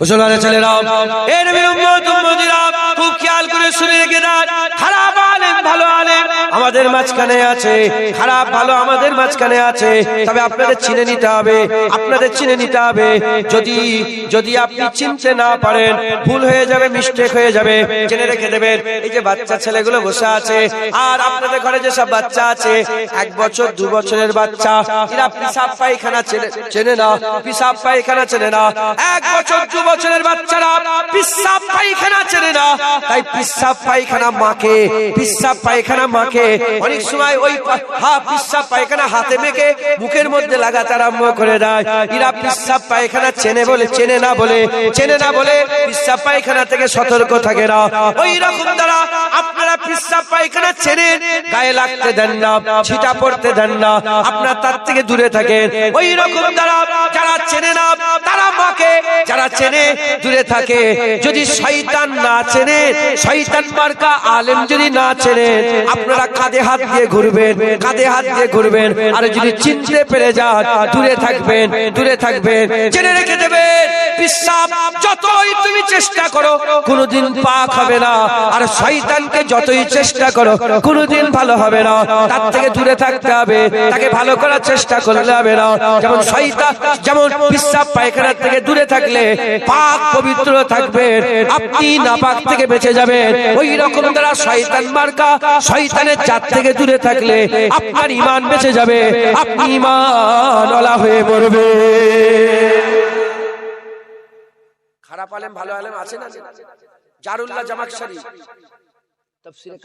মুসলমানের ছেলেরা এর খুব খেয়াল করে শুনে রেখে খারাপ আলেম ভালো আলেম। আমাদের মাঝখানে আছে। খারাপ, ভালো আমাদের মাঝখানে আছে। তবে আপনাদের চিনে নিতে হবে। আপনাদের চিনে নিতে হবে। যদি যদি আপনি চিনতে না পারেন, ভুল হয়ে যাবে মিস্টেক হয়ে যাবে, জেনে রেখে দেবেন। এই যে বাচ্চা ছেলেগুলো বসে আছে, আর আপনাদের ঘরে যেসব বাচ্চা আছে, এক বছর, দু বছরের বাচ্চা পিসাব পায়খানা চেনে চেনে না, পিসাব পায়খানা চেনে না। এক বছর, দু বছরের বাচ্চারা পিসাব পায়খানা চেনে না। তাই পিসাব পায়খানা মাকে, পিসাব পায়খানা মাকে অনেক সময় ওই হা পিসাব পায়খানা হাতে মেখে মুখের মধ্যে লাগাতে আরম্ভ করে দেয়। এরা পিসাব পায়খানা চেনে বলে, চেনে না বলে, চেনে না বলে পিসাব পায়খানা থেকে সতর্ক থাকে না। ওই রকম দ্বারা আপনারা পিসাব পায়খানা চেনেন গায়ে লাগতে দেন না, ছিটা পড়তে দেন না, আপনার তার থেকে দূরে থাকেন। ওই রকম দ্বারা যারা চেনে না, তারা মাকে যারা চেনে, দূরে থাকে। যদি শয়তান না চেনে, শয়তান মার্কা আলেম যদি না চেনে, আপনারা কাঁধে হাত দিয়ে ঘুরবেন, কাঁধে হাত দিয়ে ঘুরবেন। আর যদি চিনতে পেরে যান, দূরে থাকবেন দূরে থাকবেন। জেনে রেখে দেবেন যতই তুমি চেষ্টা করো পাক হবে না। আর শয়তানকে যতই চেষ্টা করো ভালো হবে না। তার থেকে দূরে থাকতে হবে, তাকে ভালো করার চেষ্টা করলে হবে না। যেমন শয়তান, যেমন বিশ্বাস পায়খানার থেকে দূরে থাকলে পাক পবিত্র থাকবেন আপনি থেকে বেঁচে যাবেন। ওই রকম দ্বারা শয়তান মার্কা, শয়তানের চার থেকে দূরে থাকলে আপনার ইমান বেঁচে যাবে, আপনি ইমান ওলা হয়ে মরবে। খারাপ আলেম, ভালো আলেম আছে না? জারুল্লাহ জামাকশারি তাফসিরে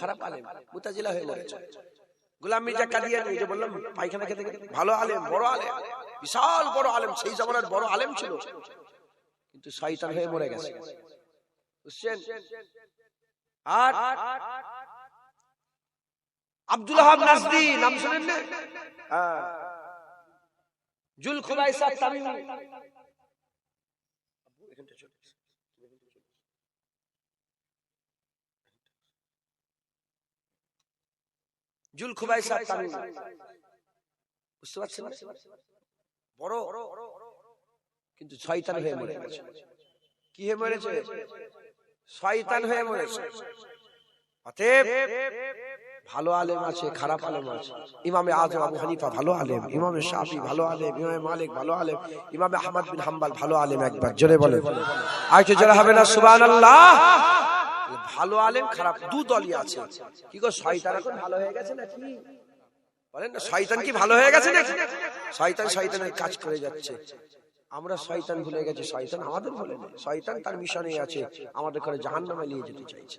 খারাপ আলেম, মুতাজিলা হয়ে গেছে গোলাম মির্জা কাদিয়ানি যে বললাম, পায়খানা খেতে, ভালো আলেম, বড় আলেম, বিশাল বড় আলেম, সেই জামানার বড় আলেম ছিল। কিন্তু শয়তান হয়ে মরে গেছে। বুঝছেন? আর আব্দুল হাব নাজদি, নাম শুনেন না হ্যাঁ। Dhul Khuwaisa Tamimi. Dhul Khuwaisa Tamimi. বুঝতে পারছেন? বড়। কিন্তু শয়তান হয়ে মরে গেছে। কি হয়ে মরেছে? শয়তান হয়ে মরেছে। ভালো আলেম আছে, খারাপ আলেম আছে। ইমামে আজম, আবু হানিফা ভালো আলেম, ইমামে শাফি ভালো আলেম, ইমামে মালিক ভালো আলেম, ইমামে আহমদ বিন হাম্বাল ভালো আলেম একবার, জোরে বলে আর একটু জোরে হবে না, সুবহানাল্লাহ? ভালো আলেম, খারাপ, দু দলই আছে। কি গো, শয়তান এখন ভালো হয়ে গেছে নাকি? বলেন না, শয়তান কি ভালো হয়ে গেছে নাকি? শয়তান শয়তানের কাজ করে যাচ্ছে। আমরা শয়তান ভুলে গেছি, শয়তান আমাদের ভুলে নেই। শয়তান তার মিশনে আছে, আমাদের করে জাহান্নামে নিয়ে যেতে চাইছে।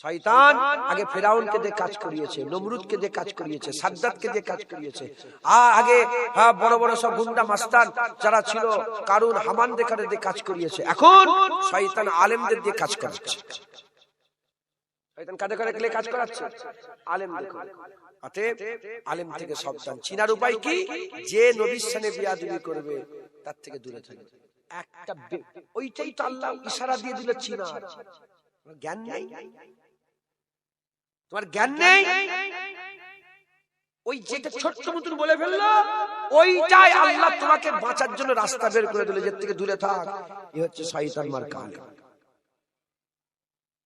শয়তান আগে ফেরাউনকে দিয়ে কাজ করিয়েছে নমরুদকে দিয়ে কাজ করিয়েছে সাদ্দাতকে দিয়ে কাজ করিয়েছে। আর আগে হ্যাঁ, বড় বড় সব গুন্ডা মাস্তান যারা ছিল কারুন হামান দেখারে দিয়ে কাজ করিয়েছে। এখন শয়তান আলেমদের দিয়ে কাজ করাচ্ছে। শয়তান কাঁধে করে গেলে কাজ করাচ্ছে। আলেম অতএব আলেম থেকে সাবধান। চিনার উপায় কি? যে নবীর সানে বিয়াদবি করবে তার থেকে দূরে থাকবে। একটা ওইটাই তো আল্লাহ ইশারা দিয়ে দিল চিনা। জ্ঞান নেই তোমার জ্ঞান নেই? ওই যেটা ছোট্ট মতন বলে ফেলল। ওইটাই আল্লাহ তোমাকে বাঁচার জন্য রাস্তা বের করে দিল যে থেকে দূরে থাক। এ হচ্ছে শয়তান মার কাল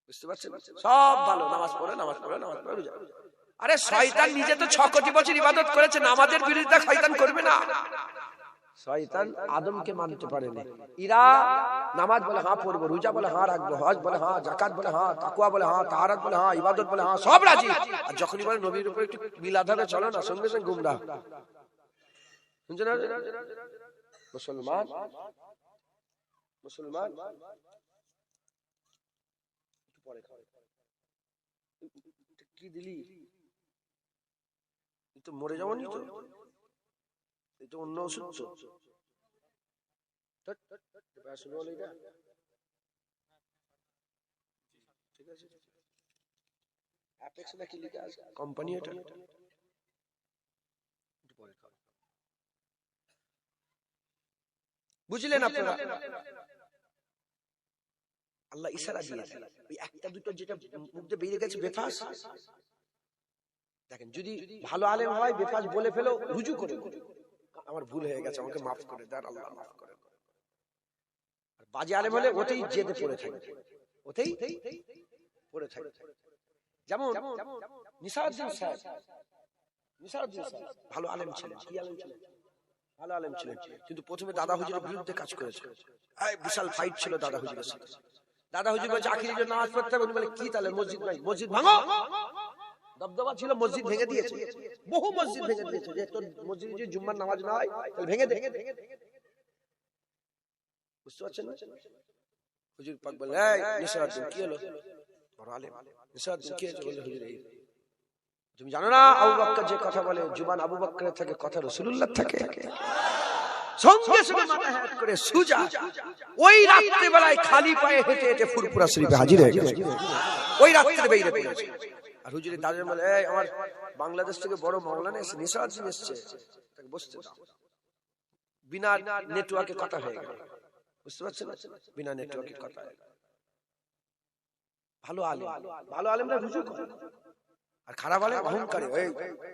বুঝতে পারছেন? সব ভালো নামাজ পড়ে নামাজ পড়ে নামাজ পড়ে রোজা আরে শয়তান নিজে তো ছ কোটি বছর ইবাদত করেছে নামাজের বিরোধিতা শয়তান করবে না। শয়তান আদমকে মানতে পারেনি ইরা নামাজ বলে হ্যাঁ পড়ব রোজা বলে হ্যাঁ রাখব হজ বলে হ্যাঁ জাকাত বলে হ্যাঁ তাকুয়া বলে হ্যাঁ তাহারাত বলে হ্যাঁ ইবাদত বলে হ্যাঁ সব রাজি আর যখনই বলে নবীর উপরে একটু মিলাধারে চলো না সঙ্গে সঙ্গে গুমরা শুনছেন না? মুসলমান মুসলমান একটু পরে খাও। এটা কি দিলি এ তো মরে যাব নি তো তো অন্য ওষুধ তো প্যারাসিটামল এটা? ঠিক আছে। অ্যাপেক্স না লিখে আছে কোম্পানি এটা। একটু পরে খাও। বুঝলেন আপনারা? আল্লাহ ইশারা দিয়েছে ওই একটা দুটো যেটা মুখ দিয়ে বেরিয়ে গেছে বেফাস। দেখেন যদি ভালো আলেম হয় বেফাস বলে ফেলো রুজু করে। আমার ভুল হয়ে গেছে, আমাকে মাফ করে দেন, আল্লাহ মাফ করে বাজে আলেম হলে ওতেই জেদে পড়ে থাকে। ওতেই পড়ে থাকে। যেমন নিসারুদ্দিন সাহেব নিসারুদ্দিন সাহেব ভালো আলেম ছিলেন। কি আলেম ছিলেন? ভালো আলেম ছিলেন কিন্তু প্রথমে দাদা হুজুরের বিরুদ্ধে কাজ করেছে বিশাল ফাইট ছিল দাদা হুজুরের সাথে। দাদা হুজুর বলছে, আখিরি জন্য নামাজ পড়তে হবে। বলে, কি তাহলে? মসজিদ নাই, মসজিদ ভাঙো। দবদবা ছিল মসজিদ ভেঙে দিয়েছে। বহু মসজিদ ভেঙে দিয়েছে। যে তোর মসজিদে যদি জুম্মার নামাজ না হয় তাহলে ভেঙে দে। বুঝতে পারছেন না? হুজুর পাক বলে এই কি হলো? বড় আলেম কি হুজুর এই তুমি জানো না আবু বক্কর যে কথা বলে জুবান আবু বক্করের থেকে কথা রাসূলুল্লাহ থাকে? সঙ্গে সঙ্গে মাথা করে সুজা ওই রাত্রে বেলায় খালি পায়ে হেঁটে হেঁটে ফুরপুরা শরীফে হাজির হয়ে গেছে। ওই রাত্রে বেরিয়ে পড়েছে। আর হুজুরের দাদা বলে এই আমার বাংলাদেশ থেকে বড় মাওলানা এসে নিসারুদ্দিন এসেছে। তাকে বসতে দাও। বিনা নেটওয়ার্কে কথা হয়ে গেল। বুঝতে পারছেন? বিনা নেটওয়ার্কে কথা হয়ে গেল। ভালো আলেম। ভালো আলেমরা রুজু করে। আর খারাপ আলেম অহংকারে। ওই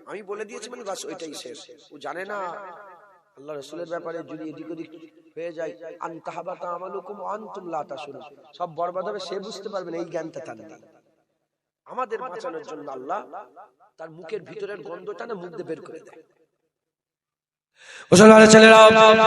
আমি বলে দিয়েছি মানে বাস ওইটাই শেষ। ও জানে না। আল্লাহ রসুলের ব্যাপারে যদি এদিক ওদিক হয়ে যায়। আনতাহাবাতা আমালুকুম আনতুম লা তাশুরুন সব বরবাদ হবে সে বুঝতে পারবে না এই জ্ঞানটা তার নেই আমাদের বাঁচানোর জন্য আল্লাহ তার মুখের ভিতরের গন্ধটা না মুখ দিয়ে বের করে দেয়। মুসলমানের ছেলেরা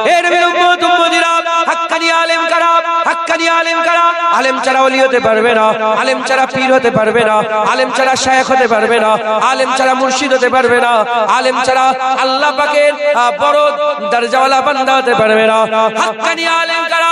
এ নবীর উম্মত উম্মতিরা হাক্কানি আলেম কারা হাক্কানি আলেম কারা? আলেম ছাড়া ওলি হতে পারবে না আলেম ছাড়া পীর হতে পারবে না আলেম ছাড়া শায়েখ হতে পারবে না আলেম ছাড়া মুর্শিদ হতে পারবে না আলেম ছাড়া আল্লাহ পাকের বড় দরজাওয়ালা বান্দা হতে পারবে না। হাক্কানি আলেম কারা?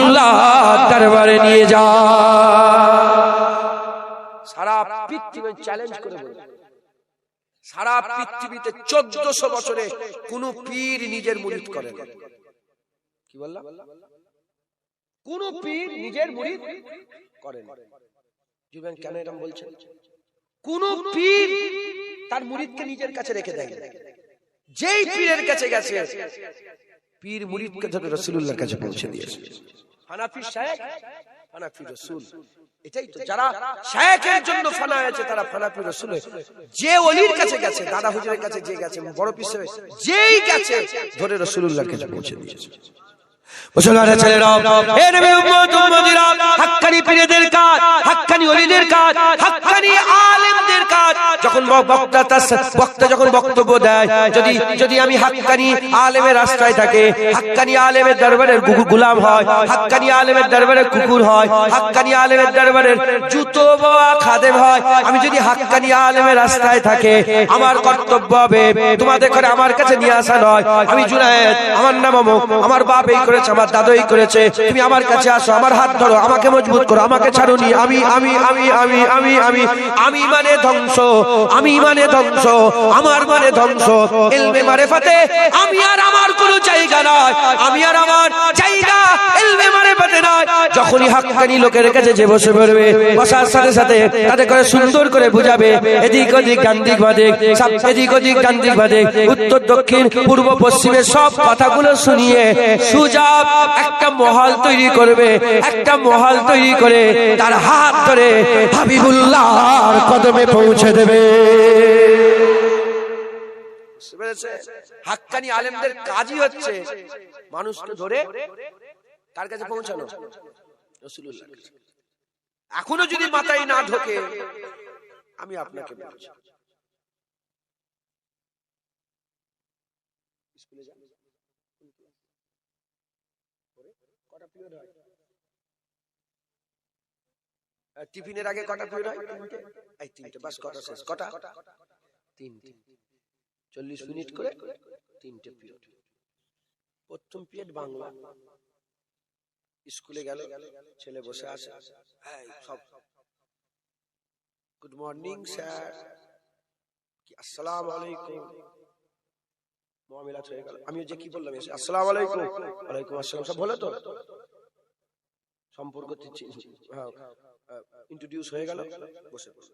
হাবিবুল্লাহ দরবারে নিয়ে যায় সারা পৃথিবী চ্যালেঞ্জ করে সারা পৃথিবীতে চোদ্দশো বছরে কোন পীর নিজের মুরিদ করে। কি বললাম কোন পীর নিজের মুরিদ কেন এরকম কোন পীর তার মুরিদকে নিজের কাছে রেখে দেয় যেই পীরের কাছে গেছে, পীর মুরিদকে ধরে রসুল্লাহর কাছে পৌঁছে দিয়েছে। হানাফি সাহেব ফানাফি রসুল। এটাই তো যারা শায়েখের জন্য ফানা হয়েছে তারা ফানাফি রসুল যে অলির কাছে গেছে দাদা হুজুরের কাছে যে গেছে বড় পিসে যেই গেছে ধরে রসুল্লাহর কাছে পৌঁছে দিয়েছে। মুসলমানের ছেলেরা এ নবী উম্মত উম্মতিরা হাক্কানি পীরদের কাজ হাক্কানি ওলিদের কাজ হাক্কানি আলেমদের কাজ। যখন বক্তা বক্তা যখন বক্তব্য দেয়, যদি যদি আমি হাক্কানি আলেমের রাস্তায় থাকে, হাক্কানি আলেমের দরবারের গুলাম হয়, হাক্কানি আলেমের দরবারের কুকুর হয়, হাক্কানি আলেমের দরবারের জুতো বোয়া খাদেম হয়, আমি যদি হাক্কানি আলেমের রাস্তায় থাকে, আমার কর্তব্য হবে তোমাদের করে আমার কাছে নিয়ে আসা নয়। আমি জুনায়েদ, আমার নাম অমুক, আমার বাপ এই করেছে, আমার দাদু এই করেছে, তুমি আমার কাছে আসো, আমার হাত ধরো, আমাকে মজবুত করো, আমাকে ছাড়ুনি আমি আমি আমি আমি আমি আমি আমি মানে ধ্বংস, আমি মানে ধ্বংস, আমার মানে ধ্বংস। এলমে মারেফাতে, আমি আর আমার কোনো জায়গা নয়, আমি আর আমার জায়গা এলমে মারেফাতে নয়। যখনই হাক্কানি লোকের কাছে যে বসে পড়বে, বসার সাথে সাথে তাদের করে সুন্দর করে বুঝাবে, এদিক ওদিক গান্ধিক বাদিক সব এদিক ওদিক গান্ধিক বাদিক উত্তর, দক্ষিণ, পূর্ব, পশ্চিমের সব কথাগুলো শুনিয়ে সুজাব একটা মহল তৈরি করবে, একটা মহল তৈরি করে তার হাত ধরে হাবিবুল্লাহর কদমে পৌঁছে দেবে। হাক্কানি আলেমদের কাজই হচ্ছে মানুষকে ধরে তার কাছে পৌঁছানো। রসুলুল্লাহ। এখনও যদি মাথায় না ঢোকে আমি আপনাকে বলছি স্কুলে যান। কটা period হয়? আহ, টিফিনের আগে কটা পিরিয়ড হয়? তিনটে? এই তিনটে, বাস কটা শেষ? কটা? তিনটে। চল্লিশ মিনিট করে তিনটে পিরিয়ড। প্রথম পিরিয়ড বাংলা। স্কুলে গেল, ছেলে বসে আছে। সব। গুড মর্নিং স্যার আসসালাম আলাইকুম। মুআমিলাত হয়ে গেল। আমি যে কি বললাম আসসালাম আলাইকুম। আসসালাম। সব বলে তো? সম্পর্ক ইন্ট্রোডিউস হয়ে গেল? বসে বসে।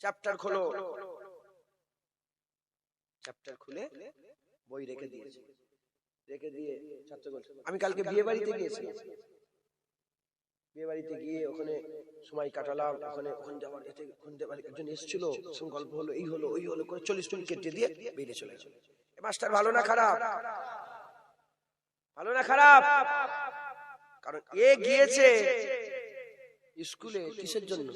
চ্যাপ্টার খোলো। চ্যাপ্টার খুলে। বই রেখে দিয়েছে। রেখে দিয়ে ছাত্র আমি কালকে বিয়ে বাড়িতে গিয়েছিলাম। বিয়ে বাড়িতে গিয়ে ওখানে সময় কাটালাম ওখানে ওখানে যাওয়ার এতে ওখানে একজন এসেছিল সঙ্গে গল্প হলো এই হলো ওই হলো করে চল্লিশ মিনিট কেটে দিয়ে বেরিয়ে চলে এ মাস্টার ভালো না খারাপ? ভালো না খারাপ? কারণ এ গিয়েছে স্কুলে কিসের জন্য?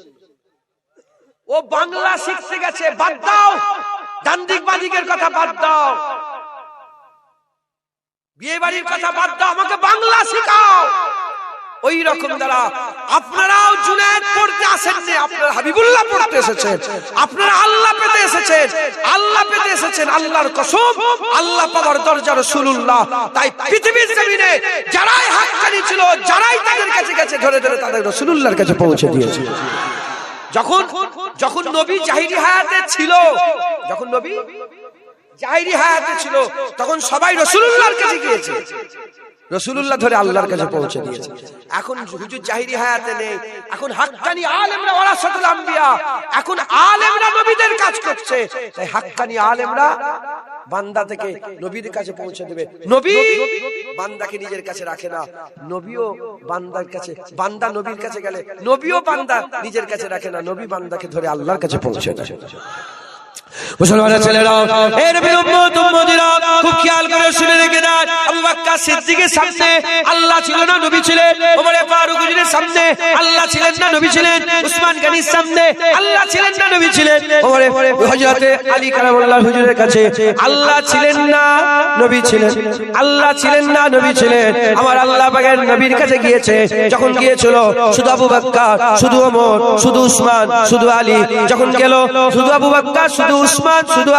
ও বাংলা শিখতে গেছে বাদ দাও। দান্দিক বাদিকের কথা বাদ দাও। বিয়ে বাড়ির কথা বাদ দাও আমাকে বাংলা শেখাও। ওই রকম দ্বারা আপনারাও জুনায়েদ পড়তে আসেননি, আপনারা হাবিবুল্লাহ পড়তে এসেছেন, আপনারা আল্লাহ পেতে এসেছেন, আল্লাহ পেতে এসেছেন, আল্লাহর কসম, আল্লাহ পাওয়ার দরজা রাসূলুল্লাহ। তাই পৃথিবীর জমিনে যারাই হাক্কানি ছিল, যারাই তাদের কাছে গেছে, ধরে ধরে তাদের রাসূলুল্লাহর কাছে পৌঁছে দিয়েছে। যখন যখন নবী জাহিরি হায়াতে ছিল, যখন নবী জাহিরি হায়াতে ছিল, তখন সবাই রসুল্লাহর কাছে গিয়েছে। রসুল্লাহ ধরে আল্লাহর কাছে পৌঁছে দিয়েছে। এখন হুজুর জাহিরি হায়াতে নেই, এখন হাক্কানি আলেমরা ওয়ারাসাতুল আম্বিয়া, এখন আলেমরা নবীদের কাজ করছে। তাই হাক্কানি আলেমরা বান্দা থেকে নবীর কাছে পৌঁছে দেবে। নবী বান্দাকে নিজের কাছে রাখে না। নবীও বান্দার কাছে, বান্দা নবীর কাছে গেলে নবীও বান্দা নিজের কাছে রাখে না। নবী বান্দাকে ধরে আল্লাহর কাছে পৌঁছে দেয়। মুসলমানের ছেলেরা, এর নবীর খুব খেয়াল করে শুনে রেখে না আল্লাহ ছিলেন না, নবী ছিলেন। আল্লাহ ছিলেন না, নবী ছিলেন। আমার আল্লাহ পাকের নবীর কাছে গিয়েছে। যখন গিয়েছিল, শুধু আবু বকর শুধু ওমর, শুধু উসমান, শুধু আলী, যখন গেল, শুধু আবু বকর শুধু উসমান শুধু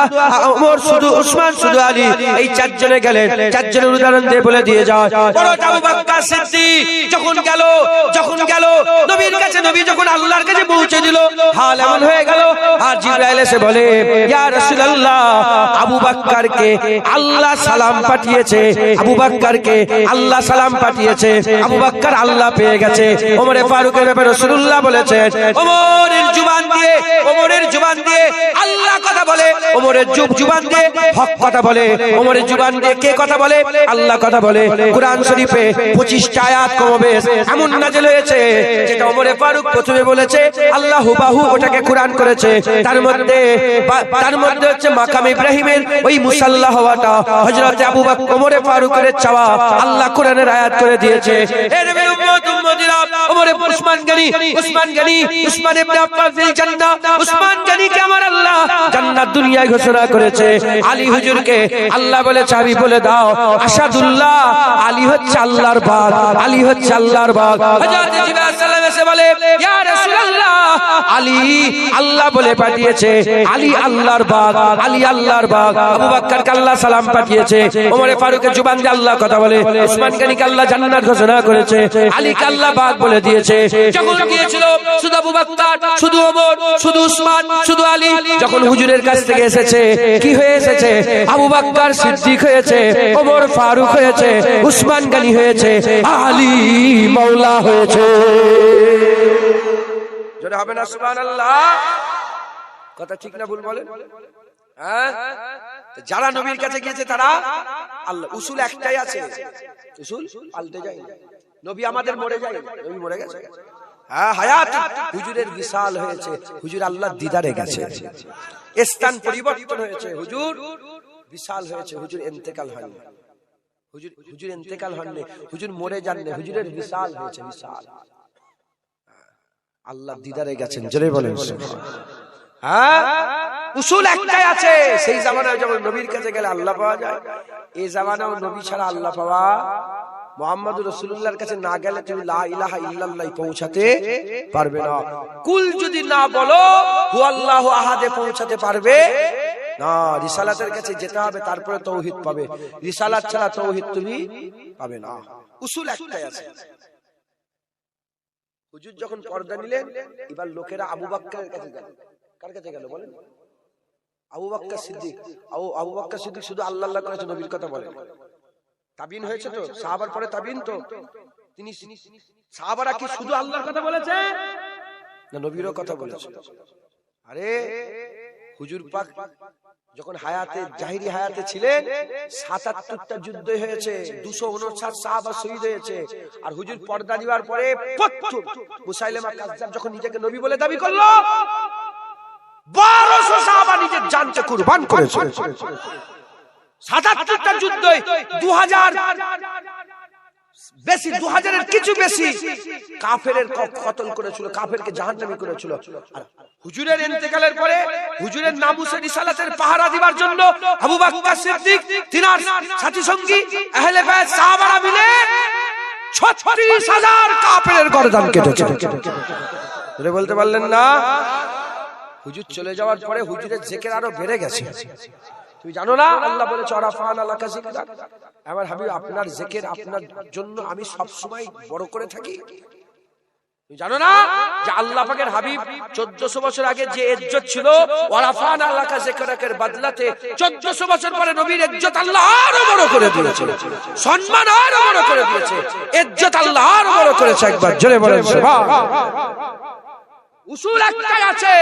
ওমর শুধু উসমান শুধু আলী, এই চারজনে গেলেন। চারজনের উদাহরণ দিয়ে বলে দিয়ে যাওয়া বড় আবু বকর যখন গেল যখন গেল, নবীর কাছে নবী যখন আল্লাহর কাছে পৌঁছে দিল, হাল এমন হয়ে গেল আর জিবরাইল এসে বলে, ইয়া রাসূলুল্লাহ, আবু বকরকে আল্লাহ সালাম পাঠিয়েছে, আবু বকরকে আল্লাহ সালাম পাঠিয়েছে, আবু বকর আল্লাহ পেয়ে গেছে। ওমরে ফারুকের ব্যাপারে রাসূলুল্লাহ বলেছেন, ওমরের জুবান দিয়ে, ওমরের জুবান দিয়ে আল্লাহ কথা বলে, ওমরের জুব জুবান দিয়ে হক কথা বলে, ওমরের জুবান দিয়ে কে কথা বলে? আল্লাহ কথা বলে। কোরআন শরীফে 25 টা আয়াত কমবেশ, এমন নাযিল হয়েছে, যেটা ওমরে ফারুক প্রথমে বলেছে, আল্লাহ হুবাহু ওটাকে কোরআন করেছে। তার মধ্যে তার মধ্যে হচ্ছে মাকাম ইব্রাহিমের ওই মুসাল্লাহ হওয়াটা। হযরত আবু বকর ওমরে ফারুকের চাওয়া। আল্লাহ কোরআনের আয়াত করে দিয়েছে। এ নবীর উম্মত উম্মতিরা ওমরে Usman Ghani Usman Ghani Usman ibn Affan feel জান্নাহ। উসমান গনিকে আমার আল্লাহ? জান্নাত দুনিয়ায় ঘোষণা করেছে। আলী হুজুরকে আল্লাহ বলে চাবি বলে দাও। আসাদুল্লাহ আলী হচ্ছে আল্লাহর বাগ আলী হচ্ছে আল্লাহর বাগ হযরত জিবরাইল সাল্লাল্লাহু আলাইহি বলে ইয়া রাসূলুল্লাহ। আলী আল্লাহ বলে পাঠিয়েছে, আলী আল্লাহর বাগ, আলী আল্লাহর বাগ। আবু আল্লাহ সালাম পাঠিয়েছে, ওমরে ফারুকের জুবান দিয়ে আল্লাহ কথা বলে উসমান গনিকে আল্লাহ জান্নাত ঘোষণা করেছে আল্লাহ বাগ বলে দিয়েছে। যখন গিয়েছিল শুধু আবু বকর শুধু ওমর, শুধু শুধু আলী, যখন হুজুরের কাছ থেকে এসেছে, কি হয়ে এসেছে? আবু বকর সিদ্দিক হয়েছে, ওমর ফারুক হয়েছে উসমান গনি হয়েছে, আলী মাওলা হয়েছে। জোরে হবে না, সুবহানাল্লাহ। কথা ঠিক না ভুল বলেন? হ্যাঁ? যারা নবীর কাছে গিয়েছে তারা আল্লাহ, উসুল একটাই আছে। উসুল পাল্টে যায়। নবী আমাদের মরে যায়। নবী মরে গেছে। হ্যাঁ হায়াত। হুজুরের বিশাল হয়েছে। হুজুর আল্লাহ দিদারে গেছে। স্থান পরিবর্তন হয়েছে। হুজুর বিশাল হয়েছে। হুজুর এন্তেকাল হয়নি। হুজুর হুজুর এন্তেকাল হননি। হুজুর মরে যাননি। হুজুরের বিশাল হয়েছে, বিশাল। আল্লাহ দিদারে গেছেন। জোরে বলেন হ্যাঁ? নবীর কাছে গেলে রসুল্লাহর কাছে না গেলে পৌঁছাতে কুল যদি না বলো আল্লাহ আহাদে পৌঁছাতে পারবে। না, রিসালাতের কাছে যেতে হবে, তারপরে তৌহিদ পাবে। রিসালাত ছাড়া তৌহিদ তুমি পাবে না। উসুল একটাই আছে। হুজুর যখন পর্দা নিলেন, এবার লোকেরা আবু বাক্কারের কাছে গেল কার কাছে গেল বলেন? আবু বাক্কা সিদ্দিক। আবু বাক্কা সিদ্দিক শুধু আল্লাহ আল্লাহ করেছে নবীর কথা বলেন তাবিন হয়েছে তো? সাহাবার পরে তাবিন তো? তিনি সাহাবারা কি শুধু আল্লাহর কথা বলেছে? না নবীরও কথা বলেছে। আরে হুজুর পাক যখন হায়াতে জাহিরি হায়াতে ছিলেন সাতাত্তরটা যুদ্ধ হয়েছে দুশো উনষাট সাহাবা শহীদ হয়েছে। আর হুজুর পর্দা দিবার পরে মুসাইলেমা যখন নিজেকে নবী বলে দাবি করল বারোশো সাহাবা নিজের জানকে কুরবান করেছে। সাতাত্তরটা দু হাজার বেশি দু হাজারের কিছু বেশি কাফের কতল করেছিল জাহান্নামি করেছিল। হুজুরের ইন্তেকালের পরে হুজুরের নামুসের রিসালাতের পাহারা দিবার জন্য আবু বকর সিদ্দিক, তিনার সাথী সঙ্গী আহলে বাইত সাহাবারা মিলে 36000 কাফেরের কেটেছে। বলতে পারলেন না? হুজুর চলে যাওয়ার পরে হুজুরের জেকের আরও বেড়ে গেছে। তুমি জানো না? আল্লাহ বলেছে অরাফান আল্লাহ আমার আপনার জেকের আপনার জন্য আমি সব সময় বড় করে থাকি। জানো না যে আল্লাহ পাকের হাবিব চোদ্দশো বছর আগে যে ইজ্জত ছিল ওয়ারাফান আল্লাহ করাকের বদলাতে চোদ্দশো বছর পরে নবীর ইজ্জত আল্লাহ আরও বড় করে দিয়েছে। সম্মান আরও বড় করে দিয়েছে। ইজ্জত আল্লাহ আরও বড় করেছে একবার। জোরে বলেন উসুল একটাই আছে,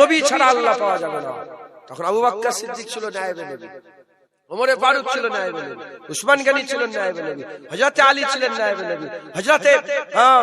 নবী ছাড়া আল্লাহ পাওয়া যাবে না। তখন আবু বাক্কা সিদ্দিক ছিল নায়েবে নবী ওমরে ফারুক ছিল নায়েবে নবী উসমান গনি ছিলেন নায়েবে নবী হযরতে আলী ছিলেন নায়েবে নবী হযরতে হ্যাঁ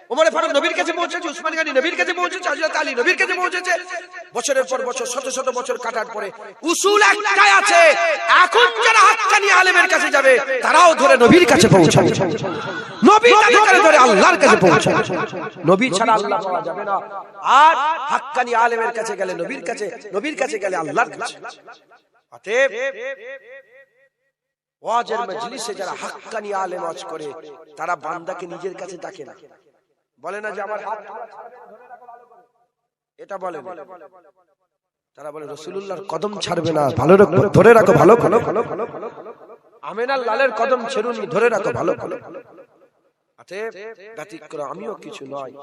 ওমরে ফারুক নবীর কাছে পৌঁছেছে উসমান গনি নবীর কাছে পৌঁছেছে হযরত আলী নবীর কাছে পৌঁছেছে। বছরের পর বছর শত শত বছর কাটার পরে উসুল একটাই আছে। এখন যারা হাক্কানি আলেমের কাছে যাবে তারাও ধরে নবীর কাছে পৌঁছাবে। নবী তাদেরকে ধরে আল্লাহর কাছে পৌঁছাবে। নবী ছাড়া আল্লাহ পাওয়া যাবে না। আর হাক্কানি আলেমের কাছে গেলে নবীর কাছে নবীর কাছে গেলে আল্লাহর কাছে। অতএব ওয়াজের মজলিসে যারা হাক্কানি আলেম ওয়াজ করে তারা বান্দাকে নিজের কাছে ডাকে না। বলে না যে আমার হাত এটা বলে তারা বলে রসুল্লাহর কদম ছাড়বে না ভালো রাখো ধরে রাখো ভালো ভালো ভালো ভালো ভালো আমেনার লালের কদম ছেড়ুনি ধরে রাখো ভালো ভালো অতএব ব্যতিক্রম আমিও কিছু নয়।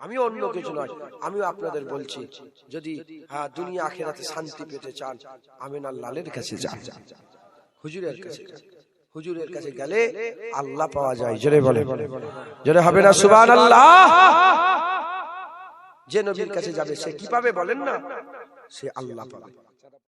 আমিও অন্য কিছু নয়। আমিও আপনাদের বলছি যদি হ্যাঁ দুনিয়া আখেরাতে শান্তি পেতে চান আমেনার লালের কাছে যান। হুজুরের কাছে যান। হুজুরের কাছে গেলে আল্লাহ পাওয়া যায়। জোরে বলে জোরে হবে না সুবান আল্লাহ যে নবীর কাছে যাবে সে কি পাবে বলেন না? সে আল্লাহ পাবে।